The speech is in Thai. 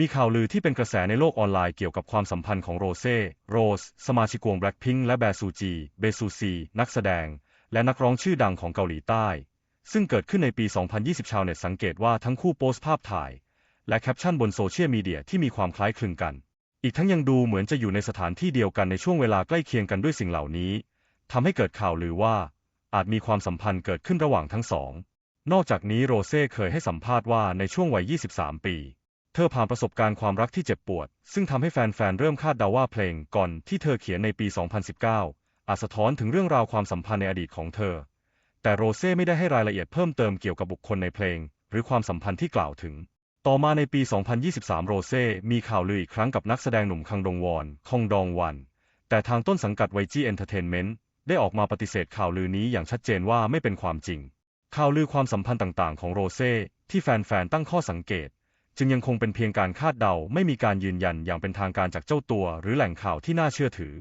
มีข่าวลือที่เป็นกระแสในโลกออนไลน์เกี่ยวกับความสัมพันธ์ของโรเซ่ โรส สมาชิกวงแบล็คพิงค์และแบซูจี เบซูซี นักแสดง และนักร้องชื่อดังของเกาหลีใต้ ซึ่งเกิดขึ้นในปี 2020 ชาวเน็ตสังเกตว่าทั้งคู่โพสต์ภาพถ่าย และแคปชั่นบนโซเชียลมีเดียที่มีความคล้ายคลึงกัน อีกทั้งยังดูเหมือนจะอยู่ในสถานที่เดียวกันในช่วงเวลาใกล้เคียงกันด้วยสิ่งเหล่านี้ทำให้เกิดข่าวลือว่า อาจมีความสัมพันธ์เกิดขึ้นระหว่างทั้งสอง นอกจากนี้โรเซ่เคยให้สัมภาษณ์ว่าในช่วงวัย 23 ปี เธอผ่านประสบการณ์ความรักที่เจ็บปวด ซึ่งทำให้แฟนๆ เริ่มคาดเดาว่าเพลงก่อนที่เธอเขียนในปี 2019 อาจสะท้อนถึงเรื่องราวความสัมพันธ์ในอดีตของเธอ แต่โรเซ่ไม่ได้ให้รายละเอียดเพิ่มเติมเกี่ยวกับบุคคลในเพลง หรือความสัมพันธ์ที่กล่าวถึง ต่อมาในปี 2023 โรเซ่มีข่าวลืออีกครั้งกับนักแสดงหนุ่มคังดงวอนคงดองวัน แต่ทางต้นสังกัด YG Entertainment ได้ออกมาปฏิเสธข่าวลือนี้อย่างชัดเจนว่าไม่เป็นความจริง ข่าวลือความสัมพันธ์ต่างๆ ของโรเซ่ที่แฟนๆ ตั้งข้อสังเกต จึงยังคงเป็นเพียงการคาดเดาไม่มีการยืนยันอย่างเป็นทางการจากเจ้าตัว หรือแหล่งข่าวที่น่าเชื่อถือ